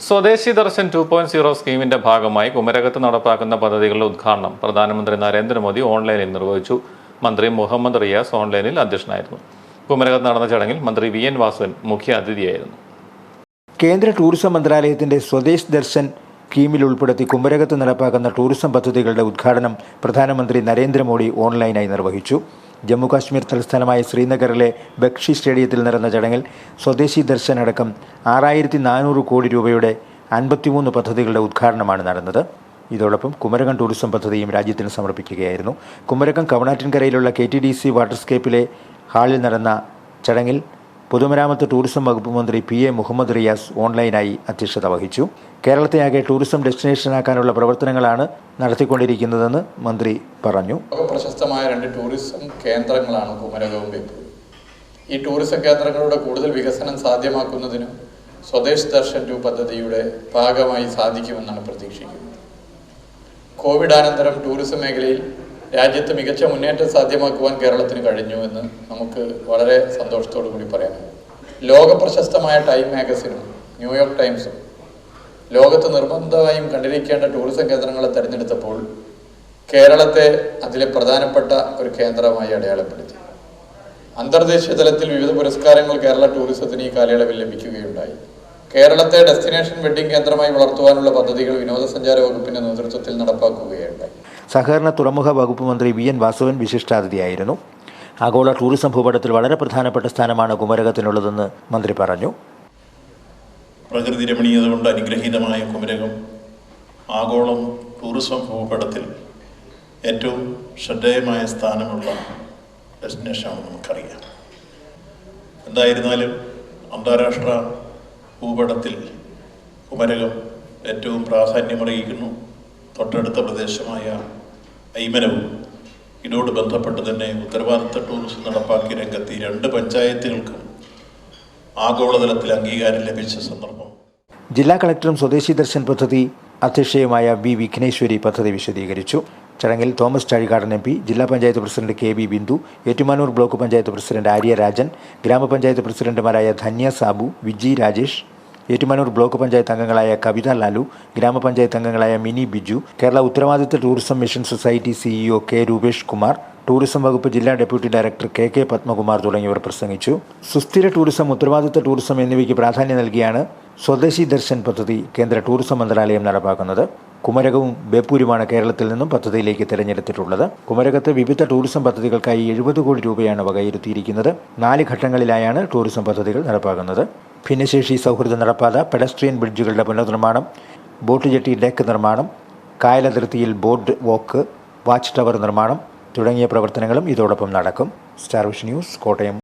Swadeshi Darshan two point zero സ്കീമിന്റെ ഭാഗമായി കുമരകത്ത് നടപ്പാക്കുന്ന പദ്ധതികളുടെ ഉദ്ഘാടനം പ്രധാനമന്ത്രി നരേന്ദ്രമോദി ഓൺലൈനിൽ നിർവഹിച്ചു. മന്ത്രി മുഹമ്മദ് റിയാസ് ഓൺലൈനിൽ അധ്യക്ഷനായിരുന്നു. കുമരകത്ത് നടന്ന ചടങ്ങിൽ മന്ത്രി വി എൻ വാസുവൻ മുഖ്യ അതിഥിയായിരുന്നു കേന്ദ്ര ടൂറിസം മന്ത്രാലയത്തിന്റെ സ്വദേശ് ദർശൻ സ്കീമിൽ ഉൾപ്പെടുത്തി കുമരകത്ത് നടപ്പാക്കുന്ന ടൂറിസം പദ്ധതികളുടെ ഉദ്ഘാടനം പ്രധാനമന്ത്രി നരേന്ദ്രമോദി ഓൺലൈനായി നിർവഹിച്ചു. ജമ്മുകാശ്മീർ തലസ്ഥാനമായ ശ്രീനഗറിലെ ബക്ഷി സ്റ്റേഡിയത്തിൽ നടന്ന ചടങ്ങിൽ സ്വദേശി ദർശൻ അടക്കം ആറായിരത്തി നാനൂറ് കോടി രൂപയുടെ അൻപത്തിമൂന്ന് പദ്ധതികളുടെ ഉദ്ഘാടനമാണ് നടന്നത്. ഇതോടൊപ്പം കുമരകം ടൂറിസം പദ്ധതിയും രാജ്യത്തിന് സമർപ്പിക്കുകയായിരുന്നു. കുമരകം കവണാറ്റിൻകരയിലുള്ള കെ ടി ഡി സി വാട്ടർസ്കേപ്പിലെ ഹാളിൽ നടന്ന ചടങ്ങിൽ പൊതുമരാമത്ത് ടൂറിസം വകുപ്പ് മന്ത്രി പി എ മുഹമ്മദ് റിയാസ് ഓൺലൈനായി അധ്യക്ഷത വഹിച്ചു. കേരളത്തെ ആകെ ടൂറിസം ഡെസ്റ്റിനേഷനാക്കാനുള്ള പ്രവർത്തനങ്ങളാണ് നടത്തിക്കൊണ്ടിരിക്കുന്നതെന്ന് മന്ത്രി പറഞ്ഞു. പ്രശസ്തമായ രണ്ട് ടൂറിസം കേന്ദ്രങ്ങളാണ് കുമരകവും ഈ ടൂറിസം കേന്ദ്രങ്ങളുടെ കൂടുതൽ വികസനം സാധ്യമാക്കുന്നതിനും സ്വദേശ് ദർശൻ ടു പദ്ധതിയുടെ ഭാഗമായി സാധിക്കുമെന്നാണ് പ്രതീക്ഷിക്കുന്നത്. കോവിഡാനന്തരം ടൂറിസം മേഖലയിൽ രാജ്യത്ത് മികച്ച മുന്നേറ്റം സാധ്യമാക്കുവാൻ കേരളത്തിന് കഴിഞ്ഞു എന്ന് നമുക്ക് വളരെ സന്തോഷത്തോടു കൂടി പറയാം. ലോക പ്രശസ്തമായ ടൈം മാഗസിനും ന്യൂയോർക്ക് ടൈംസും ലോകത്ത് നിർബന്ധമായും കണ്ടിരിക്കേണ്ട ടൂറിസം കേന്ദ്രങ്ങളെ തിരഞ്ഞെടുത്തപ്പോൾ കേരളത്തെ അതിലെ പ്രധാനപ്പെട്ട ഒരു കേന്ദ്രമായി അടയാളപ്പെടുത്തി. അന്തർദേശീയ തലത്തിൽ വിവിധ പുരസ്കാരങ്ങൾ കേരള ടൂറിസത്തിന് ഈ കാലയളവിൽ ലഭിക്കുകയുണ്ടായി. കേരളത്തെ ഡെസ്റ്റിനേഷൻ വെഡ്ഡിംഗ് കേന്ദ്രമായി വളർത്തുവാനുള്ള പദ്ധതികൾ വിനോദസഞ്ചാര വകുപ്പിന്റെ നേതൃത്വത്തിൽ നടപ്പാക്കുകയുണ്ടായി. സഹകരണ തുറമുഖ വകുപ്പ് മന്ത്രി വി എൻ വാസവൻ വിശിഷ്ടാതിഥിയായിരുന്നു. ആഗോള ടൂറിസം ഭൂപടത്തിൽ വളരെ പ്രധാനപ്പെട്ട സ്ഥാനമാണ് കുമരകത്തിനുള്ളതെന്ന് മന്ത്രി പറഞ്ഞു. പ്രകൃതി രമണീയത കൊണ്ട് അനുഗ്രഹീതമായ കുമരകം ആഗോളം ടൂറിസം ഭൂപടത്തിൽ ഏറ്റവും ശ്രദ്ധേയമായ സ്ഥാനമുള്ള ഡെസ്റ്റിനേഷനാണെന്ന് നമുക്കറിയാം. എന്തായിരുന്നാലും അന്താരാഷ്ട്ര ഭൂപടത്തിൽ കുമരകം ഏറ്റവും പ്രാധാന്യമറിയിക്കുന്നു തൊട്ടടുത്ത പ്രദേശമായ ഐമനവും ഇതോട് ബന്ധപ്പെട്ട് തന്നെ ഉത്തരവാദിത്ത ടൂറിസം നടപ്പാക്കിയ രംഗത്ത് ഈ രണ്ട് പഞ്ചായത്തുകൾക്കും ആഗോളതലത്തിൽ അംഗീകാരം ലഭിച്ച സന്ദർഭം. ജില്ലാ കളക്ടറും സ്വദേശി ദർശൻ പദ്ധതി അധ്യക്ഷയുമായ വി വിഘ്നേശ്വരി പദ്ധതി വിശദീകരിച്ചു. ചടങ്ങിൽ തോമസ് ചാഴികാടൻ എം പി ജില്ലാ panchayat president K V Bindu Ettumanoor block panchayat president Arya Rajan ഗ്രാമപഞ്ചായത്ത് പ്രസിഡന്റുമാരായ ധന്യ സാബു വിജി രാജേഷ് ഏറ്റുമാനൂർ ബ്ലോക്ക് പഞ്ചായത്ത് അംഗങ്ങളായ കവിത ലാലു ഗ്രാമപഞ്ചായത്ത് അംഗങ്ങളായ മിനി ബിജു കേരള ഉത്തരവാദിത്ത tourism mission society CEO K Rupesh Kumar tourism വകുപ്പ് ജില്ലാ deputy director K K Padmakumar തുടങ്ങിയവർ പ്രസംഗിച്ചു. സുസ്ഥിര ടൂറിസം ഉത്തരവാദിത്ത ടൂറിസം എന്നിവയ്ക്ക് പ്രാധാന്യം നൽകിയാണ് സ്വദേശി ദർശൻ പദ്ധതി കേന്ദ്ര ടൂറിസം മന്ത്രാലയം നടപ്പാക്കുന്നത്. കുമരകവും ബേപ്പൂരുമാണ് കേരളത്തിൽ നിന്നും പദ്ധതിയിലേക്ക് തിരഞ്ഞെടുത്തിട്ടുള്ളത്. കുമരകത്ത് വിവിധ ടൂറിസം പദ്ധതികൾക്കായി എഴുപത് കോടി രൂപയാണ് വകയിരുത്തിയിരിക്കുന്നത്. നാല് ഘട്ടങ്ങളിലായാണ് ടൂറിസം പദ്ധതികൾ നടപ്പാക്കുന്നത്. ഭിന്നശേഷി സൗഹൃദ നടപ്പാത പെഡസ്ട്രിയൻ ബ്രിഡ്ജുകളുടെ പുനർനിർമ്മാണം ബോട്ട് ജെട്ടി ഡെക്ക് നിർമ്മാണം കായലതിർത്തിയിൽ ബോട്ട് വോക്ക് വാച്ച് ടവർ നിർമ്മാണം തുടങ്ങിയ പ്രവർത്തനങ്ങളും ഇതോടൊപ്പം നടക്കും. സ്റ്റാർവിഷ് ന്യൂസ് കോട്ടയം.